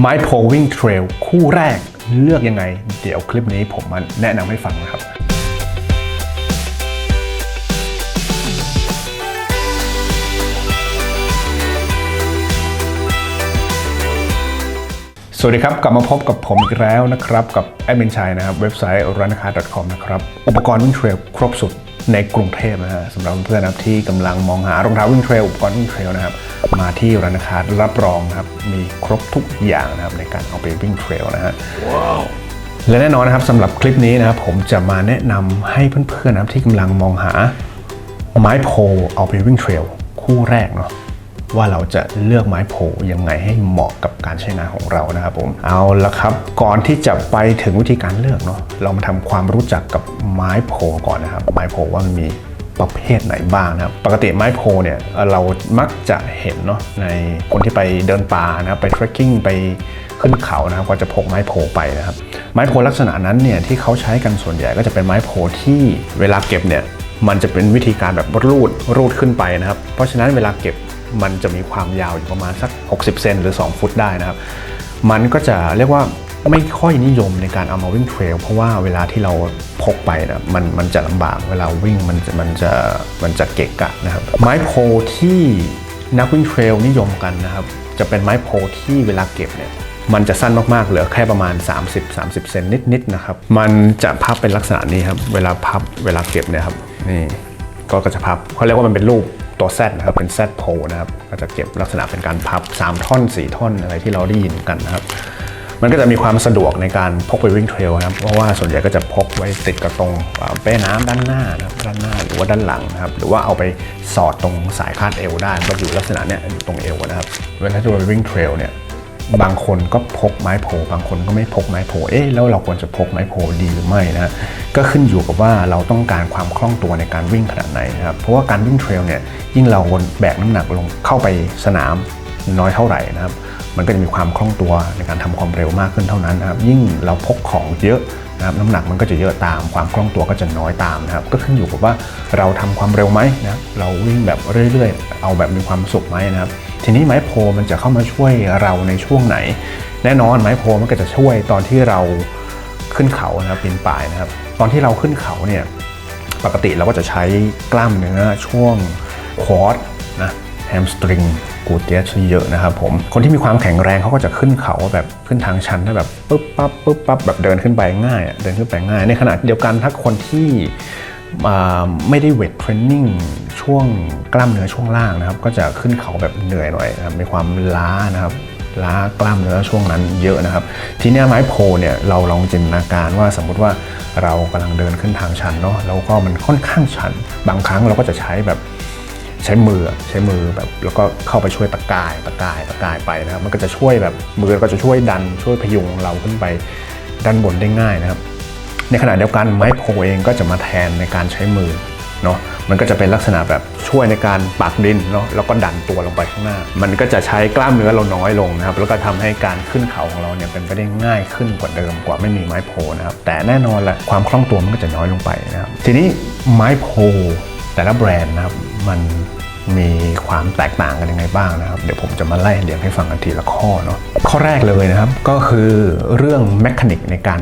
ไม้โพวิ่งเทรลคู่แรกเลือกยังไง เดี๋ยวคลิปนี้ผมมาแนะนำให้ฟังนะครับสวัสดีครับ กลับมาพบกับผมอีกแล้วนะครับ กับแอดมินชัยนะครับ เว็บไซต์ r u n a c a r c o m นะครับ อุปกรณ์วิ่งเทรลครบสุด ในกรุงเทพนะฮะสำหรับเพื่อนๆนะครับที่กำลังมองหารองเท้าวิ่งเทรลอุปกรณ์วิ่งเทรลนะครับ มาที่รันคารับรองนะครับ มีครบทุกอย่างนะครับในการเอาไปวิ่งเทรลนะฮะและแน่นอนนะครับสำหรับคลิปนี้นะครับผมจะมาแนะนำให้เพื่อนๆนะครับที่กำลังมองหาไม้โพลเอาไปวิ่งเทรลคู่แรกเนาะ ว่าเราจะเลือกไม้โพยังไงให้เหมาะกับการใช้งานของเรานะครับผมเอาละครับ ก่อนที่จะไปถึงวิธีการเลือกเนาะเรามาทำความรู้จักกับไม้โพก่อนนะครับ ไม้โพว่ามันมีประเภทไหนบ้างนะครับ ปกติไม้โพเนี่ยเรามักจะเห็นเนาะในคนที่ไปเดินป่านะครับไปเทรคกิ้งไปขึ้นเขานะครับก็จะพกไม้โพไปนะครับ ไม้โพลักษณะนั้นเนี่ยที่เขาใช้กันส่วนใหญ่ก็จะเป็นไม้โพที่เวลาเก็บเนี่ยมันจะเป็นวิธีการแบบรูดรูดขึ้นไปนะครับ เพราะฉะนั้นเวลาเก็บ มันจะมีความยาวอยู่ประมาณสัก 60 เซนหรือ 2 ฟุตได้นะครับ มันก็จะเรียกว่าไม่ค่อยนิยมในการเอามาวิ่งเทรลเพราะว่าเวลาที่เราพกไปนะมันมันจะลำบากเวลาวิ่งมันจะมันจะมันจะเกะกะนะครับ ไม้โพลที่นักวิ่งเทรลนิยมกันนะครับ จะเป็นไม้โพลที่เวลาเก็บเนี่ยมันจะสั้นมากๆ เหลือแค่ประมาณ 30-30 เซนนิดๆนะครับ มันจะพับเป็นลักษณะนี้ครับ เวลาพับเวลาเก็บเนี่ยครับ นี่ก็จะพับเขาเรียกว่ามันเป็นรูป ตัว Z นะครับเป็น Z โพนะครับก็จะเก็บลักษณะเป็นการพับ 3 ท่อน 4 ท่อนอะไรที่เราได้ยินกันนะครับ มันก็จะมีความสะดวกในการพกไปวิ่งเทรลนะครับเพราะว่าส่วนใหญ่ก็จะพกไว้ติดกับตรงเป้น้ำด้านหน้านะครับด้านหน้าหรือว่าด้านหลังนะครับหรือว่าเอาไปสอดตรงสายคาดเอวได้ก็อยู่ลักษณะเนี้ยอยู่ตรงเอวนะครับเวลาที่เราไปวิ่งเทรลเนี่ย บางคนก็พกไม้โผบางคนก็ไม่พกไม้โผเอ๊ะแล้วเราควรจะพกไม้โผดีหรือไม่นะก็ขึ้นอยู่กับว่าเราต้องการความคล่องตัวในการวิ่งขนาดไหนนะครับเพราะว่าการวิ่งเทรลเนี่ยยิ่งเราแบกน้ำหนักลงเข้าไปสนามน้อยเท่าไหร่นะครับ มันก็จะมีความคล่องตัวในการทำความเร็วมากขึ้นเท่านั้นนะครับยิ่งเราพกของเยอะ นะครับน้ำหนักมันก็จะเยอะตามความคล่องตัวก็จะน้อยตามนะครับก็ขึ้นอยู่กับว่าเราทำความเร็วไหมนะรเราวิ่งแบบเรื่อยๆ เอาแบบมีความสุขไหมนะครับทีนี้ไม้โพมันจะเข้ามาช่วยเราในช่วงไหน แน่นอนไม้โพมันก็จะช่วยตอนที่เราขึ้นเขานะครับปีนป่ายนะครับ ตอนที่เราขึ้นเขาเนี่ยปกติเราก็จะใช้กล้ามเนื้อช่วงควอดนะ แฮมสตริงกูเตียสเยอะนะครับผม คนที่มีความแข็งแรงเขาก็จะขึ้นเขาแบบขึ้นทางชันได้แบบปุ๊บปั๊บปุ๊บปั๊บแบบเดินขึ้นไปง่ายเดินขึ้นไปง่าย ในขณะเดียวกันถ้าคนที่ไม่ได้เวทเทรนนิ่งช่วงกล้ามเนื้อช่วงล่างนะครับ ก็จะขึ้นเขาแบบเหนื่อยหน่อยมีความล้านะครับล้ากล้ามเนื้อช่วงนั้นเยอะนะครับ ทีนี้ไม้โพเนี่ยเราลองจินตนาการว่าสมมุติว่าเรากำลังเดินขึ้นทางชันเนาะแล้วก็มันค่อนข้างชัน บางครั้งเราก็จะใช้แบบ ใช้มือใช้มือแบบแล้วก็เข้าไปช่วยตะกายตะกายตะกายไปนะครับ มันก็จะช่วยแบบมือก็จะช่วยดันช่วยพยุงเราขึ้นไปด้านบนได้ง่ายนะครับ ในขณะเดียวกันไม้โพเองก็จะมาแทนในการใช้มือเนาะมันก็จะเป็นลักษณะแบบช่วยในการปักดินเนาะแล้วก็ดันตัวลงไปข้างหน้า มันก็จะใช้กล้ามเนื้อเราน้อยลงนะครับ แล้วก็ทำให้การขึ้นเขาของเราเนี่ยเป็นไปได้ง่ายขึ้นกว่าเดิมกว่าไม่มีไม้โพนะครับ แต่แน่นอนแหละความคล่องตัวมันก็จะน้อยลงไปนะครับ ทีนี้ไม้โพแต่ละแบรนด์นะครับ มันมีความแตกต่างกันยังไงบ้างนะครับ เดี๋ยวผมจะมาไล่เรียงให้ฟังกันทีละข้อเนาะข้อแรกเลยนะครับก็คือเรื่องแมคานิกในการ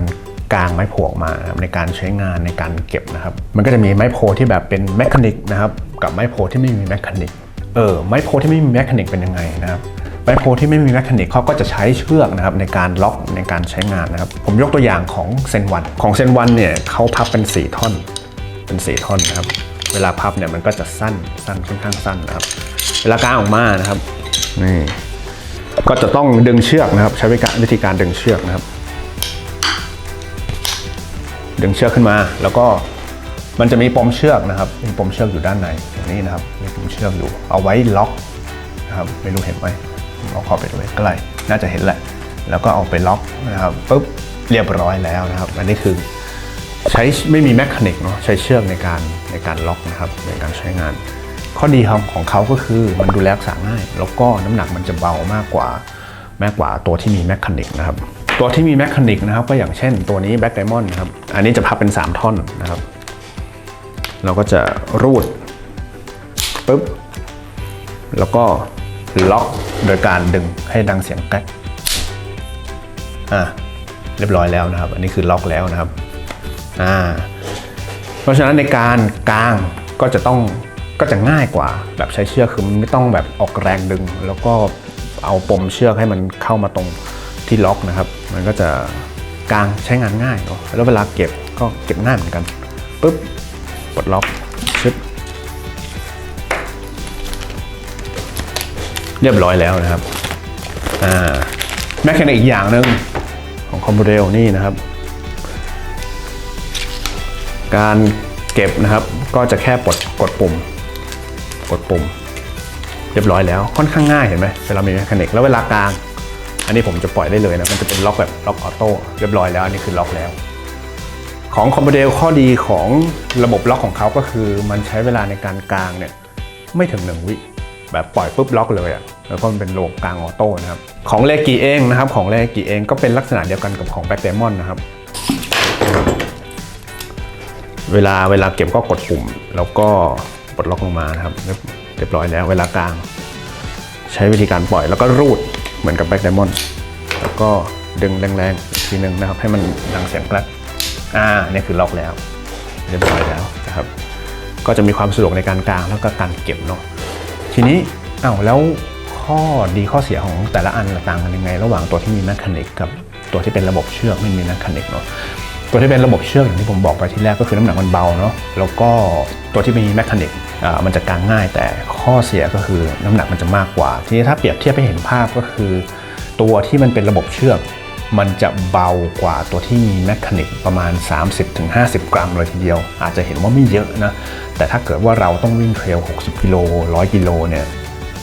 กางไม้โพออกมาในการใช้งานในการเก็บนะครับ มันก็จะมีไม้โพที่แบบเป็นแมคานิกนะครับกับไม้โพที่ไม่มีแมคานิกเออไม้โพที่ไม่มีแมคานิกเป็นยังไงนะครับไม้โพที่ไม่มีแมคานิกเขาก็จะใช้เชือกนะครับในการล็อกในการใช้งานนะครับ ผมยกตัวอย่างของเซนวันของเซนวันเนี่ยเขาพับเป็น 4 ท่อนเป็น 4 ท่อนนะครับ เวลาพับเนี่ยมันก็จะสั้นสั้นค่อนข้างสั้นนะครับ เวลากางออกมานะครับนี่ก็จะต้องดึงเชือกนะครับ ใช้วิธีการวิธีการดึงเชือกนะครับ ดึงเชือกขึ้นมาแล้วก็มันจะมีปมเชือกนะครับมีปมเชือกอยู่ด้านในตรงนี้นะครับมีปมเชือกอยู่เอาไว้ล็อกนะครับไม่รู้เห็นไหมเอาเข้าไปดูใกล้น่าจะเห็นแหละ แล้วก็เอาไปล็อกนะครับปุ๊บเรียบร้อยแล้วนะครับ อันนี้คือ ใช้ไม่มีแมคานิกเนาะใช้เชือกในการในการล็อกนะครับในการใช้งาน ข้อดีของของเขาก็คือมันดูแลรักษาง่าย แล้วก็น้ำหนักมันจะเบามากกว่า มากกว่าตัวที่มีแมคานิกนะครับตัวที่มีแมคานิกนะครับก็อย่างเช่นตัวนี้แบ็กไดมอนด์นะครับอันนี้จะพับเป็น 3 ท่อนนะครับ เราก็จะรูดปุ๊บแล้วก็ล็อกโดยการดึงให้ดังเสียงแก๊กอะเรียบร้อยแล้วนะครับ อันนี้คือล็อกแล้วนะครับ อ่าเพราะฉะนั้นในการกางก็จะต้องก็จะง่ายกว่า แบบใช้เชือกคือมันไม่ต้องแบบออกแรงดึง แล้วก็เอาปมเชือกให้มันเข้ามาตรงที่ล็อกนะครับ มันก็จะกางใช้งานง่ายเนาะแล้วเวลาเก็บก็เก็บง่ายเหมือนกันปุ๊บปลดล็อกชึบเรียบร้อยแล้วนะครับอ่าแมคแคนิกอีกอย่างหนึ่งของคอมโบเดลนี่นะครับ การเก็บนะครับ ก็จะแค่ปลดกดปุ่ม กดปุ่ม เรียบร้อยแล้วค่อนข้างง่ายเห็นไหมเวลามีแมคแคนิกแล้วเวลากลาง อันนี้ผมจะปล่อยได้เลยนะมันจะเป็นล็อกแบบล็อกออโต้เรียบร้อยแล้วอันนี้คือล็อกแล้ว ของคอมโบเดลข้อดีของระบบล็อกของเขาก็คือ มันใช้เวลาในการกลางเนี่ยไม่ถึงหนึ่งวิแบบปล่อยปุ๊บล็อกเลยอะ่ะแล้วก็มันเป็นระบบกลางออโต้นะครับ ของเลกีเองนะครับ ของเลกีเองก็เป็นลักษณะเดียวกันกับของแบ็กเดมอนนะครับ เวลาเวลาเก็บก็กดปุ่ม แล้วก็ปลดล็อกลงมานะครับเรียบร้อยแล้วเวลากลาง ใช้วิธีการปล่อยแล้วก็รูดเหมือนกับแบ็กเดมอนแล้วก็ดึงแรงๆทีหนึงนะครับ ให้มันดังเสียงกรกอ่าเนี่ยคือล็อกแล้ว เรียบร้อยแล้วนะครับ ก็จะมีความสะดวกในการกลางแล้วก็การเก็บเนาะทีนี้อ้าวแล้วข้อดีข้อเสียของแต่ละอันต่างกันยังไง ระหว่างตัวที่มีแมคคานิกกับตัวที่เป็นระบบเชือกไม่มีแมคคานิกเนาะ ตัวที่เป็นระบบเชือกอย่างที่ผมบอกไปที่แรกก็คือน้ำหนักมันเบาเนาะแล้วก็ตัวที่มีแมคานิกอ่ามันจะกางง่าย แต่ข้อเสียก็คือน้ำหนักมันจะมากกว่า ทีนี้ถ้าเปรียบเทียบให้เห็นภาพก็คือ ตัวที่มันเป็นระบบเชือก มันจะเบากว่าตัวที่มีแมคานิกประมาณ 30-50 กรัมเลยทีเดียว อาจจะเห็นว่าไม่เยอะนะ แต่ถ้าเกิดว่าเราต้องวิ่งเทรล 60 กิโล 100 กิโลเนี่ย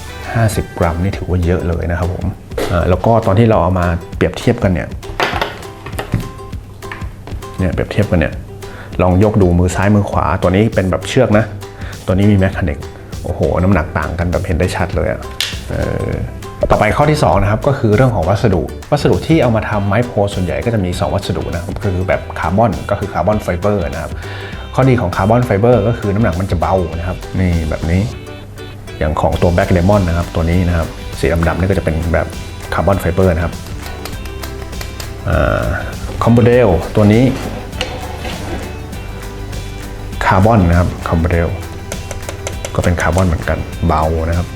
50 กรัมนี่ถือว่าเยอะเลยนะครับผมอ่าแล้วก็ตอนที่เราเอามาเปรียบเทียบกันเนี่ย เนี่ยเปรียบเทียบกันเนี่ยลองยกดูมือซ้ายมือขวา ตัวนี้เป็นแบบเชือกนะ ตัวนี้มีแมคานิกโอ้โห น้ำหนักต่างกันแบบเห็นได้ชัดเลยอะเออต่อไปข้อที่สองนะครับก็คือเรื่องของวัสดุ วัสดุที่เอามาทำไม้โพส่วนใหญ่ก็จะมี 2 วัสดุนะครับก็คือแบบคาร์บอนก็คือคาร์บอนไฟเบอร์นะครับข้อดีของคาร์บอนไฟเบอร์ก็คือน้ำหนักมันจะเบานะครับนี่แบบนี้ อย่างของตัวแบล็กเลมอนนะครับตัวนี้นะครับสีดำๆนี่ก็จะเป็นแบบคาร์บอนไฟเบอร์นะครับ คอมโบเดลตัวนี้คาร์บอนนะครับคอมโบเดลก็เป็นคาร์บอนเหมือนกันเบานะครับ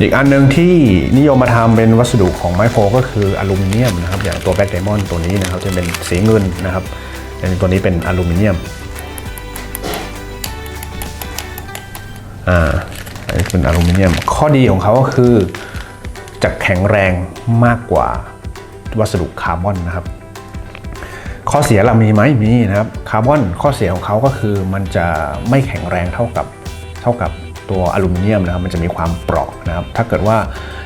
อีกอันหนึ่งที่นิยมมาทำเป็นวัสดุของไม้โฟก็คืออลูมิเนียมนะครับ อย่างตัวแบ็กไดมอนด์ตัวนี้นะครับจะเป็นสีเงินนะครับตัวนี้เป็นอลูมิเนียมอ่าอันนี้เป็นอลูมิเนียม ข้อดีของเขาก็คือจะแข็งแรงมากกว่า วัสดุคาร์บอนนะครับ ข้อเสียเรามีไหมมีนะครับคาร์บอนข้อเสียของเขาก็คือมันจะไม่แข็งแรงเท่ากับเท่ากับตัวอลูมิเนียมนะครับมันจะมีความเปราะนะครับถ้าเกิดว่า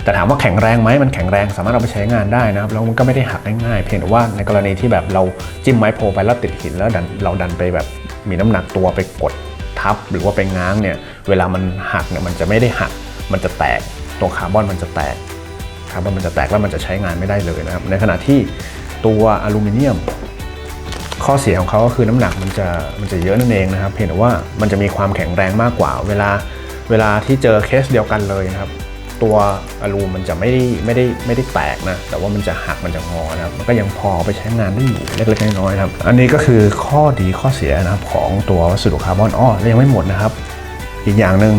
แต่ถามว่าแข็งแรงไหมมันแข็งแรงสามารถเอาไปใช้งานได้นะครับแล้วมันก็ไม่ได้หักง่ายๆเพียงแต่ว่าในกรณีที่แบบเราจิ้มไม้โพไปแล้วติดหินแล้วดันเราดันไปแบบมีน้ำหนักตัวไปกดทับหรือว่าไปง้างเนี่ยเวลามันหักเนี่ยมันจะไม่ได้หักมันจะแตกตัวคาร์บอนมันจะแตก คาร์บอนมันจะแตกแล้วมันจะใช้งานไม่ได้เลยนะครับ ในขณะที่ตัวอลูมิเนียม ข้อเสียของเขาก็คือน้ำหนักมันจะมันจะเยอะนั่นเองนะครับเพียงแต่ว่ามันจะมีความแข็งแรงมากกว่า เวลาเวลาที่เจอเคสเดียวกันเลยนะครับ ตัวอลูมันจะไม่ได้ไม่ได้ไม่ได้แตกนะ แต่ว่ามันจะหักมันจะงอนะครับ มันก็ยังพอไปใช้งานได้อยู่เล็กๆน้อยๆครับ อันนี้ก็คือข้อดีข้อเสียนะครับของตัววัสดุคาร์บอนอ้อแล้วยังไม่หมดนะครับ อีกอย่างหนึ่ง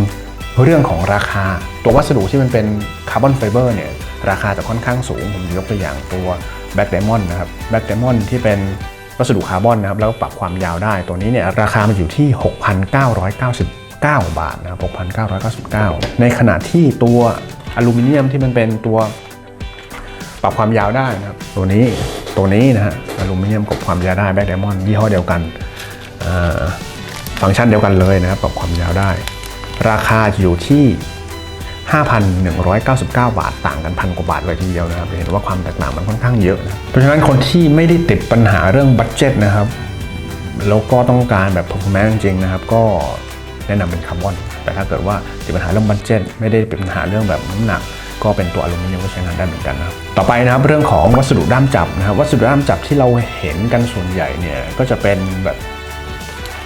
เรื่องของราคาตัววัสดุที่มันเป็นคาร์บอนไฟเบอร์เนี่ย ราคาจะค่อนข้างสูง ผมยกตัวอย่างตัวแบ็กไดมอนด์นะครับแบ็กไดมอนด์ที่เป็นวัสดุคาร์บอนนะครับแล้วปรับความยาวได้ ตัวนี้เนี่ยราคามันอยู่ที่ 6,999 บาทนะครับ6,999 ในขณะที่ตัวอลูมิเนียมที่มันเป็นตัวปรับความยาวได้นะครับ ตัวนี้ตัวนี้นะฮะอลูมิเนียมกับความยาวได้แบ็กไดมอนด์ยี่ห้อเดียวกันฟังก์ชันเดียวกันเลยนะครับปรับความยาวได้ ราคาอยู่ที่ 5,199 บาทต่างกันพันกว่าบาทเลยทีเดียวนะครับเห็นว่าความแตกต่างมันค่อนข้างเยอะนะเพราะฉะนั้นคนที่ไม่ได้ติดปัญหาเรื่องบัตเจ็ตนะครับแล้วก็ต้องการแบบ performance จริงๆนะครับ ก็แนะนำเป็นคาร์บอน แต่ถ้าเกิดว่าติดปัญหาเรื่องบัตเจ็ตไม่ได้เป็นปัญหาเรื่องแบบน้ำหนัก ก็เป็นตัวอลูมิเนียมก็ใช้งานได้เหมือนกันนะครับ ต่อไปนะครับเรื่องของวัสดุด้ามจับนะครับ วัสดุด้ามจับที่เราเห็นกันส่วนใหญ่เนี่ยก็จะเป็นแบบ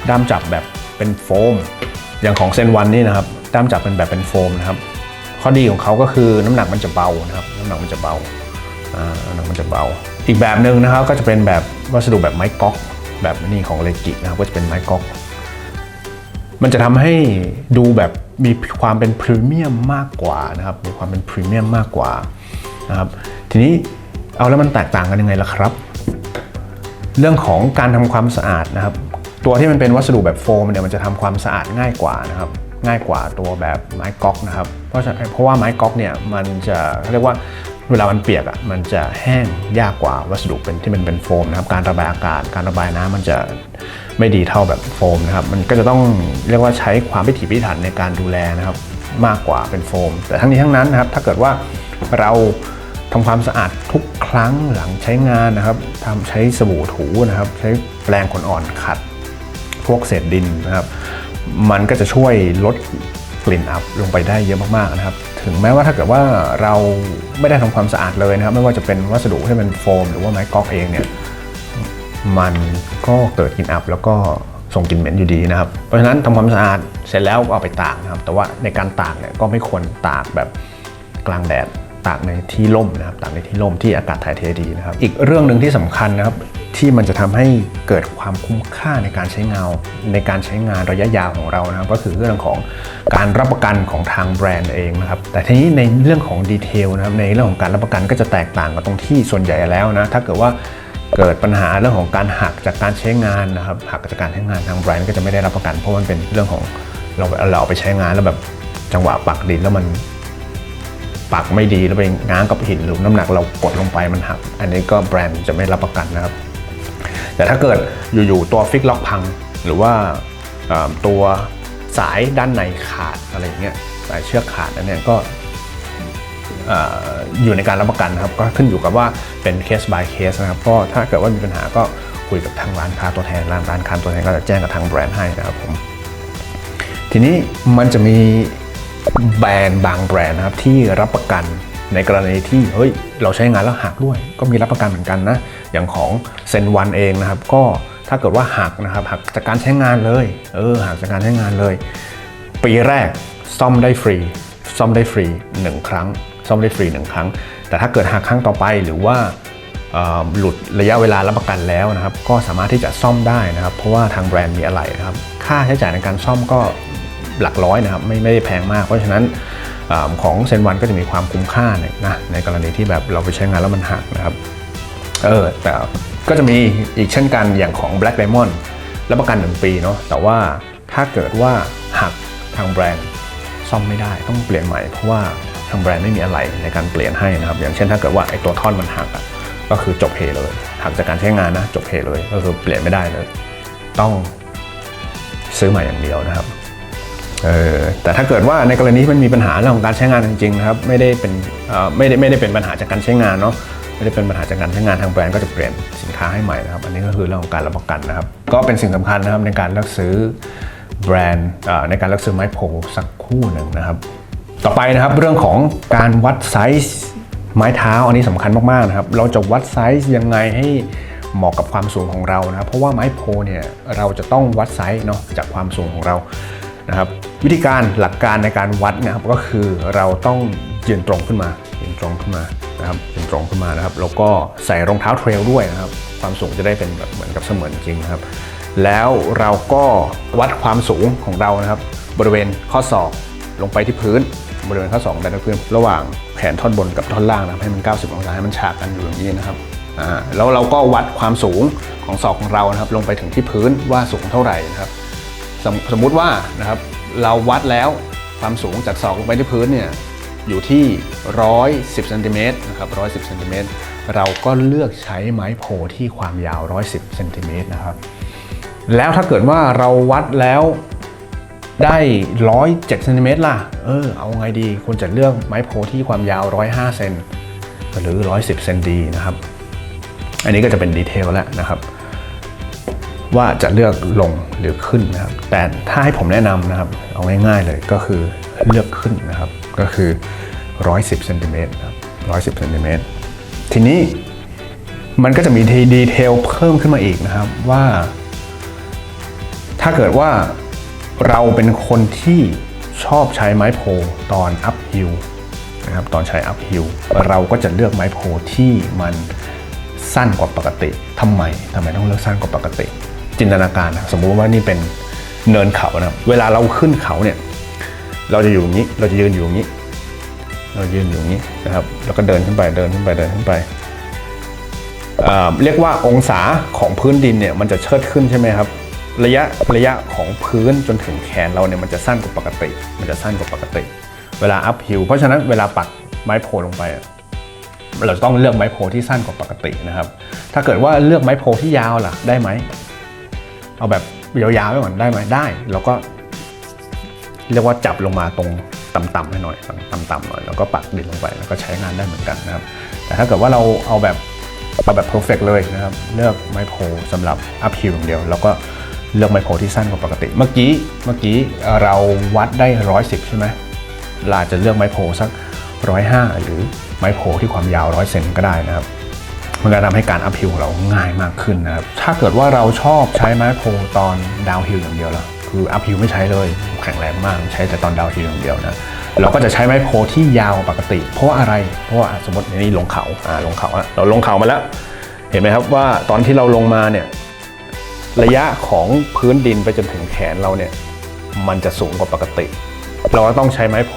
ด้ามจับแบบเป็นโฟม อย่างของเซนวันนี่นะครับ ด้ามจับเป็นแบบเป็นโฟมนะครับ ข้อดีของเขาก็คือน้ำหนักมันจะเบานะครับ น้ำหนักมันจะเบาน้ำหนักมันจะเบา อีกแบบหนึ่งนะครับก็จะเป็นแบบวัสดุแบบไม้ก๊อก แบบนี้ของเลกินะครับก็จะเป็นไม้ก๊อกมันจะทำให้ดูแบบมีความเป็นพรีเมียมมากกว่านะครับมีความเป็นพรีเมียมมากกว่านะครับทีนี้เอาแล้วมันแตกต่างกันยังไงล่ะครับ เรื่องของการทำความสะอาดนะครับ ตัวที่มันเป็นวัสดุแบบโฟมเนี่ยมันจะทำความสะอาดง่ายกว่านะครับ ง่ายกว่าตัวแบบไม้ก๊อกนะครับ เพราะฉะเพราะว่าไม้ก๊อกเนี่ยมันจะเขาเรียกว่าเวลามันเปียกอะมันจะแห้งยากกว่าวัสดุเป็นที่มันเป็นโฟมนะครับ การระบายอากาศการระบายน้ำมันจะไม่ดีเท่าแบบโฟมนะครับ มันก็จะต้องเรียกว่าใช้ความพิถีพิถันในการดูแลนะครับมากกว่าเป็นโฟม แต่ทั้งนี้ทั้งนั้นนะครับ ถ้าเกิดว่าเราทำความสะอาดทุกครั้งหลังใช้งานนะครับทำใช้สบู่ถูนะครับ ใช้แปรงขนอ่อนขัด พวกเศษดินนะครับ มันก็จะช่วยลดกลิ่นอับลงไปได้เยอะมากๆนะครับ ถึงแม้ว่าถ้าเกิดว่าเราไม่ได้ทำความสะอาดเลยนะครับ ไม่ว่าจะเป็นวัสดุที่เป็นโฟม หรือว่าไม้กอล์ฟเองเนี่ย มันก็เกิดกลิ่นอับแล้วก็ส่งกลิ่นเหม็นอยู่ดีนะครับ เพราะฉะนั้นทำความสะอาดเสร็จแล้วก็เอาไปตากนะครับ แต่ว่าในการตากเนี่ยก็ไม่ควรตากแบบกลางแดด ตากในที่ร่มนะครับตากในที่ร่มที่อากาศถ่ายเทดีนะครับ อีกเรื่องหนึ่งที่สำคัญนะครับที่มันจะทำให้เกิดความคุ้มค่าในการใช้งานในการใช้งานระยะยาวของเรานะครับ ก็คือเรื่องของการรับประกันของทางแบรนด์เองนะครับ แต่ทีนี้ในเรื่องของดีเทลนะครับในเรื่องของการรับประกันก็จะแตกต่างกันตรงที่ส่วนใหญ่แล้วนะถ้าเกิดว่าเกิดปัญหาเรื่องของการหักจากการใช้งานนะครับหักจากการใช้งานทางแบรนด์ก็จะไม่ได้รับประกัน เพราะมันเป็นเรื่องของเราเราเอาไปใช้งานแล้วแบบจังหวะปักดินแล้วมัน ปักไม่ดีแล้วไปง้างกับหินหรือน้ำหนักเรากดลงไปมันหัก อันนี้ก็แบรนด์จะไม่รับประกันนะครับ แต่ถ้าเกิดอยู่ๆตัวฟิกล็อกพัง หรือว่าตัวสายด้านในขาดอะไรอย่างเงี้ยสายเชือกขาดอันนี้ก็เอ่ออยู่ในการรับประกันนะครับ ก็ขึ้นอยู่กับว่าเป็นเคส by เคสนะครับก็ถ้าเกิดว่ามีปัญหาก็คุยกับทางร้านค้าตัวแทนร้านร้านค้าตัวแทนก็จะแจ้งกับทางแบรนด์ให้นะครับผมทีนี้มันจะมี แบรนด์บางแบรนด์นะครับที่รับประกันในกรณีที่เฮ้ยเราใช้งานแล้วหักด้วย ก็มีรับประกันเหมือนกันนะอย่างของเซนวันเองนะครับ ก็ถ้าเกิดว่าหักนะครับหักจากการใช้งานเลยเออหักจากการใช้งานเลย ปีแรกซ่อมได้ฟรี ซ่อมได้ฟรี 1 ครั้ง ซ่อมได้ฟรี 1 ครั้ง แต่ถ้าเกิดหักครั้งต่อไปหรือว่าหลุดระยะเวลารับประกันแล้วนะครับ ก็สามารถที่จะซ่อมได้นะครับ เพราะว่าทางแบรนด์มีอะไรนะครับ ค่าใช้จ่ายในการซ่อมก็ หลักร้อยนะครับไม่ไม่ได้แพงมาก เพราะฉะนั้นอของเซนวันก็จะมีความคุ้มค่านนะในกรณีที่แบบเราไปใช้งานแล้วมันหักนะครับเออแต่ก็จะมีอีกเช่นกันอย่างของ Black Diamond รับประกัน 1 ปีเนาะแต่ว่าถ้าเกิดว่าหักทางแบรนด์ซ่อมไม่ได้ต้องเปลี่ยนใหม่เพราะว่าทางแบรนด์ไม่มีอะไรในการเปลี่ยนให้นะครับ อย่างเช่นถ้าเกิดว่าไอ้ตัวท่อนมันหักอะก็คือจบเพเลยหักจากการใช้งานนะจบเพเลย ก็คือเปลี่ยนไม่ได้เลย ต้องซื้อใหม่อย่างเดียวนะครับ เออแต่ถ้าเกิดว่าในกรณีที่มันมีปัญหาเรื่องของการใช้งานจริงๆนะครับไม่ได้เป็นเอ่อไม่ได้ไม่ได้เป็นปัญหาจากการใช้งานเนาะไม่ได้เป็นปัญหาจากการใช้งานทางแบรนด์ก็จะเปลี่ยนสินค้าให้ใหม่นะครับ อันนี้ก็คือเรื่องของการรับประกันนะครับ ก็เป็นสิ่งสำคัญนะครับในการเลือกซื้อแบรนด์เอ่อในการเลือกซื้อไม้โพสักคู่หนึ่งนะครับ ต่อไปนะครับเรื่องของการวัดไซส์ไม้เท้าอันนี้สำคัญมากๆนะครับ เราจะวัดไซส์ยังไงให้เหมาะกับความสูงของเรานะครับเพราะว่าไม้โพเนี่ยเราจะต้องวัดไซส์เนาะจากความสูงของเรานะครับ วิธีการหลักการในการวัดนะครับก็คือเราต้องยืนตรงขึ้นมายืนตรงขึ้นมานะครับยืนตรงขึ้นมานะครับ แล้วก็ใส่รองเท้าเทรลด้วยนะครับ ความสูงจะได้เป็นแบบเหมือนกับเสมือนจริงนะครับ แล้วเราก็วัดความสูงของเรานะครับ บริเวณข้อศอกลงไปที่พื้น บริเวณข้อศอกดันไปพื้น ระหว่างแขนท่อนบนกับท่อนล่างนะครับให้มัน 90 องศาให้มันฉากกันอยู่อย่างนี้นะครับอ่าแล้วเราก็วัดความสูงของศอกของเรานะครับ ลงไปถึงที่พื้นว่าสูงเท่าไหร่นะครับ สมสมมติว่านะครับ เราวัดแล้วความสูงจากศอกลงไปที่พื้นเนี่ยอยู่ที่ 110เซนติเมตรนะครับ110เซนติเมตรเราก็เลือกใช้ไม้โพที่ความยาว 110เซนติเมตรนะครับ แล้วถ้าเกิดว่าเราวัดแล้วได้107เซนติเมตรล่ะ เออ เอาไงดีควรจะเลือกไม้โพที่ความยาว 105เซนหรือ 110เซนดีนะครับ อันนี้ก็จะเป็นดีเทลแล้วนะครับ ว่าจะเลือกลงหรือขึ้นนะครับ แต่ถ้าให้ผมแนะนำนะครับ เอาง่ายๆเลยก็คือเลือกขึ้นนะครับ ก็คือ 110เซนติเมตรนะครับ110เซนติเมตรทีนี้มันก็จะมีดีเทลเพิ่มขึ้นมาอีกนะครับว่า ถ้าเกิดว่าเราเป็นคนที่ชอบใช้ไม้โพตอนอัพฮิลนะครับตอนใช้ up hill เราก็จะเลือกไม้โพที่มันสั้นกว่าปกติทำไมทำไมต้องเลือกสั้นกว่าปกติ จินตนาการนะสมมุติว่านี่เป็นเนินเขานะครับเวลาเราขึ้นเขาเนี่ยเราจะอยู่อย่างนี้เราจะยืนอยู่อย่างนี้ เรายืนอยู่อย่างนี้นะครับแล้วก็เดินขึ้นไปเดินขึ้นไปเดินขึ้นไปเอ่อเรียกว่าองศาของพื้นดินเนี่ยมันจะเชิดขึ้นใช่ไหมครับ ระยะระยะของพื้นจนถึงแขนเราเนี่ยมันจะสั้นกว่าปกติ มันจะสั้นกว่าปกติ เวลา up hill เพราะฉะนั้นเวลาปักไม้โพลงไป เราจะต้องเลือกไม้โพที่สั้นกว่าปกตินะครับ ถ้าเกิดว่าเลือกไม้โพที่ยาวล่ะได้ไหม เอาแบบยาวๆไว้ก่อนได้ไหมได้เราก็เรียกว่าจับลงมาตรงต่ำๆให้หน่อยต่ำๆหน่อยแล้วก็ปักดินลงไปแล้วก็ใช้งานได้เหมือนกันนะครับ แต่ถ้าเกิดว่าเราเอาแบบเอาแบบ perfect เลยนะครับเลือกไม้โพสำหรับ up hill อย่างเดียว แล้วก็เลือกไม้โพที่สั้นกว่าปกติ เมื่อกี้เมื่อกี้เราวัดได้ 110 ใช่ไหมเราจะเลือกไม้โพสัก 105 หรือไม้โพที่ความยาว 100 เซนก็ได้นะครับ มันก็ทำให้การอัพฮิลของเราง่ายมากขึ้นนะครับ ถ้าเกิดว่าเราชอบใช้ไม้โพตอนดาวฮิลอย่างเดียวละคืออัพฮิลไม่ใช้เลยแข็งแรงมากใช้แต่ตอนดาวฮิลอย่างเดียวนะเราก็จะใช้ไม้โพที่ยาวปกติ เพราะว่าอะไร เพราะว่าสมมติในนี้ลงเขาอ่าลงเขาอะเราลงเขามาแล้ว เห็นไหมครับว่าตอนที่เราลงมาเนี่ยระยะของพื้นดินไปจนถึงแขนเราเนี่ยมันจะสูงกว่าปกติ เราก็ต้องใช้ไม้โพ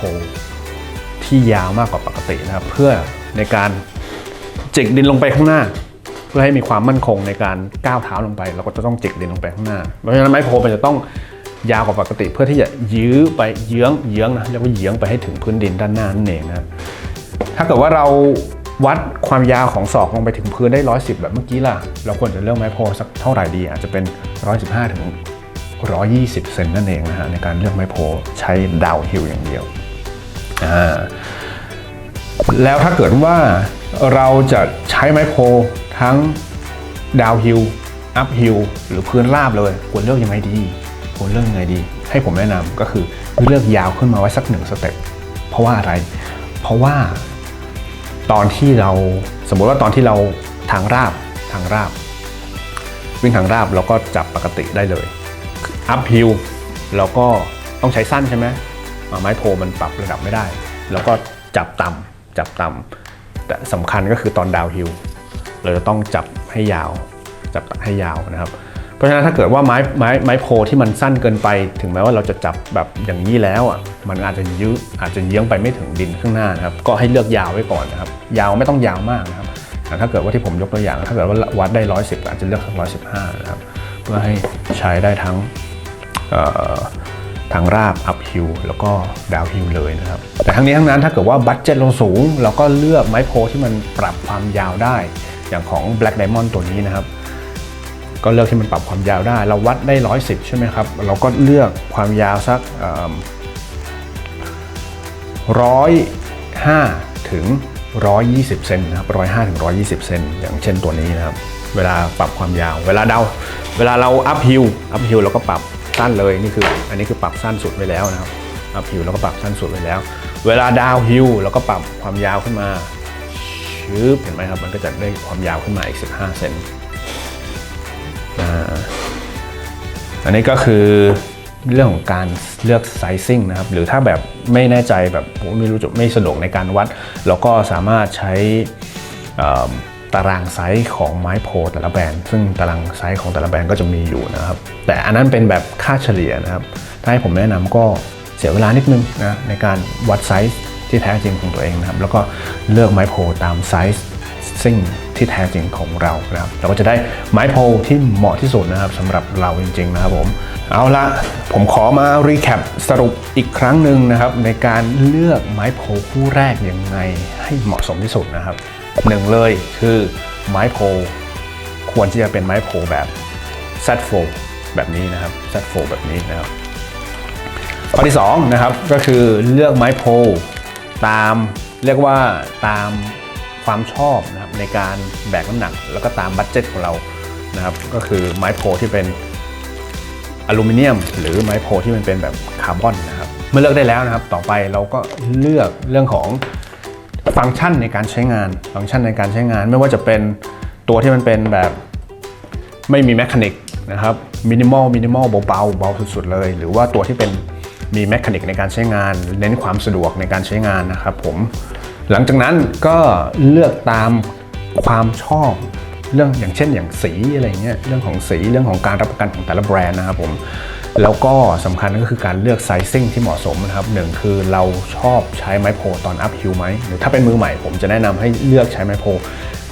ที่ยาวมากกว่าปกตินะครับเพื่อในการ จิกดินลงไปข้างหน้า เพื่อให้มีความมั่นคงในการก้าวเท้าลงไป เราก็จะต้องจิกดินลงไปข้างหน้าเพราะฉะนั้นไม้โพมันจะต้องยาวกว่าปกติเพื่อที่จะยื้อไปเยื้องเยื้องนะเรียกว่าเยื้องไปให้ถึงพื้นดินด้านหน้านั่นเองนะถ้าเกิดว่าเราวัดความยาวของศอกลงไปถึงพื้นได้ 110 แบบเมื่อกี้ล่ะ เราควรจะเลือกไม้โพสักเท่าไหร่ดี อาจจะเป็น 115 ถึง 120 เซนนั่นเองนะฮะในการเลือกไม้โพใช้ดาวฮิลอย่างเดียวอ่าแล้วถ้าเกิดว่า เราจะใช้ไม้โพทั้งดาวฮิลอัพฮิลหรือพื้นราบเลยควรเลือกยังไงดีควรเลือกยังไงดี ให้ผมแนะนำก็คือเลือกยาวขึ้นมาไว้สักหนึ่งสเต็ปเพราะว่าอะไร เพราะว่าตอนที่เราสมมุติว่าตอนที่เราทางราบทางราบ วิ่งทางราบเราก็จับปกติได้เลยอัพฮิลเราก็ต้องใช้สั้นใช่ไหมไม้โพมันปรับระดับไม่ได้ แล้วก็จับต่ำจับต่ำ แต่สำคัญก็คือตอนดาวฮิลเราจะต้องจับให้ยาว จับให้ยาวนะครับ เพราะฉะนั้นถ้าเกิดว่าไม้ไม้ไม้โพที่มันสั้นเกินไป ถึงแม้ว่าเราจะจับแบบอย่างนี้แล้วอะมันอาจจะยื้ออาจจะเยื้องไปไม่ถึงดินข้างหน้านะครับ ก็ให้เลือกยาวไว้ก่อนนะครับ ยาวไม่ต้องยาวมากนะครับแต่ถ้าเกิดว่าที่ผมยกตัวอย่าง ถ้าเกิดว่าวัดได้110อาจจะเลือกสัก115นะครับ เพื่อให้ใช้ได้ทั้ง ทั้งราบ up hill แล้วก็ดาว hill เลยนะครับ แต่ทั้งนี้ทั้งนั้นถ้าเกิดว่าบัตเจ็ตเราสูง เราก็เลือกไม้โพที่มันปรับความยาวได้ อย่างของ Black Diamond ตัวนี้นะครับ ก็เลือกที่มันปรับความยาวได้ เราวัดได้ 110 ใช่ไหมครับ เราก็เลือกความยาวสักร้อยห้าถึง 120 เซนนะครับร้อยห้าถึง120เซนอย่างเช่นตัวนี้นะครับ เวลาปรับความยาว เวลาเดา เวลาเราอัพฮิลอัพฮิลเราก็ปรับ สั้นเลยนี่คือ อันนี้คือปรับสั้นสุดไว้แล้วนะครับอัพฮิลเราก็ปรับสั้นสุดไว้แล้ว เวลาดาวฮิลเราก็ปรับความยาวขึ้นมาชืบเห็นไหมครับมันก็จะได้ความยาวขึ้นมาอีก 15 เซนอันนี้ก็คือเรื่องของการเลือกไซซิ่งนะครับ หรือถ้าแบบไม่แน่ใจแบบโอ้ไม่รู้จะไม่สะดวกในการวัด เราก็สามารถใช้อ่อ ตารางไซส์ของไม้โพลแต่ละแบรนด์ซึ่งตารางไซส์ของแต่ละแบรนด์ก็จะมีอยู่นะครับ แต่อันนั้นเป็นแบบค่าเฉลี่ยนะครับ ถ้าให้ผมแนะนำก็เสียเวลานิดนึงนะในการวัดไซส์ที่แท้จริงของตัวเองนะครับ แล้วก็เลือกไม้โพลตามไซส์ซิ่งที่แท้จริงของเรานะครับ เราก็จะได้ไม้โพลที่เหมาะที่สุดนะครับสำหรับเราจริง ๆ นะครับผม เอาละผมขอมารีแคปสรุปอีกครั้งหนึ่งนะครับ ในการเลือกไม้โพลคู่แรกยังไงให้เหมาะสมที่สุดนะครับ หนึ่งเลยคือไม้โพลควรที่จะเป็นไม้โพลแบบ Z4 แบบนี้นะครับ Z4 แบบนี้นะครับข้อที่2นะครับก็คือเลือกไม้โพลตามเรียกว่าตามความชอบนะครับในการแบกน้ำหนัก แล้วก็ตามบัตเจ็ตของเรานะครับก็คือไม้โพลที่เป็นอลูมิเนียม หรือไม้โพลที่มันเป็นแบบคาร์บอนนะครับเมื่อเลือกได้แล้วนะครับ ต่อไปเราก็เลือกเรื่องของ ฟังก์ชันในการใช้งาน ฟังก์ชันในการใช้งาน ไม่ว่าจะเป็นตัวที่มันเป็นแบบไม่มีแมคานิกนะครับมินิมอลมินิมอลเบาๆเบาสุดๆเลย หรือว่าตัวที่เป็นมีแมคานิกในการใช้งาน เน้นความสะดวกในการใช้งานนะครับผมหลังจากนั้นก็เลือกตามความชอบเรื่องอย่างเช่นอย่างสีอะไรเงี้ยเรื่องของสีเรื่องของการรับประกันของแต่ละแบรนด์นะครับผม แล้วก็สำคัญก็คือการเลือกไซซิ่งที่เหมาะสมนะครับหนึ่งคือเราชอบใช้ไม้โพตอนอัพฮิลไหมหรือถ้าเป็นมือใหม่ผมจะแนะนำให้เลือกใช้ไม้โพล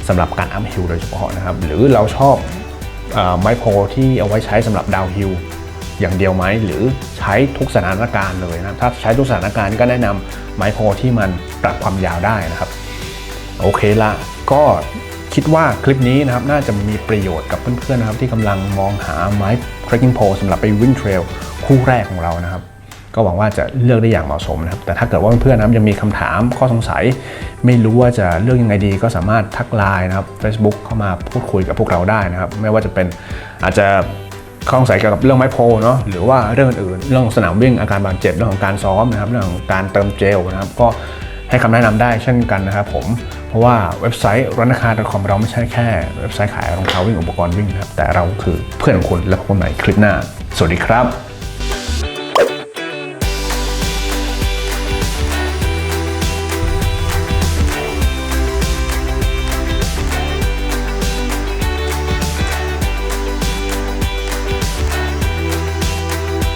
สำหรับการอัพฮิลโดยเฉพาะนะครับ หรือเราชอบอไม้โพที่เอาไว้ใช้สำหรับดาวฮิลอย่างเดียวไหมหรือใช้ทุกสถานการณ์เลยนะถ้าใช้ทุกสถานการณ์ก็แนะนำไม้โพที่มันปรับความยาวได้นะครับ โอเคละก็ คิดว่าคลิปนี้นะครับน่าจะมีประโยชน์กับเพื่อนๆนะครับที่กำลังมองหาไม้ trekking pole สำหรับไปวิ่งเทรลคู่แรกของเรานะครับ ก็หวังว่าจะเลือกได้อย่างเหมาะสมนะครับ แต่ถ้าเกิดว่าเพื่อนๆนะครับยังมีคำถามข้อสงสัย ไม่รู้ว่าจะเลือกยังไงดี ก็สามารถทักไลน์นะครับ Facebook เข้ามาพูดคุยกับพวกเราได้นะครับ ไม่ว่าจะเป็นอาจจะข้อสงสัยเกี่ยวกับเรื่องไม้โพลเนาะหรือว่าเรื่องอื่นเรื่องสนามวิ่งอาการบาดเจ็บเรื่องของการซ้อมนะครับเรื่องของการเติมเจลนะครับก็ ให้คำแนะนำได้เช่นกันนะครับผม เพราะว่าเว็บไซต์ร้านคา .com เราไม่ใช่แค่เว็บไซต์ขายรองเท้าวิ่งอุปกรณ์วิ่งนะครับแต่เราคือเพื่อนของคุณและพบกันใหม่คลิปหน้า สวัสดีครับ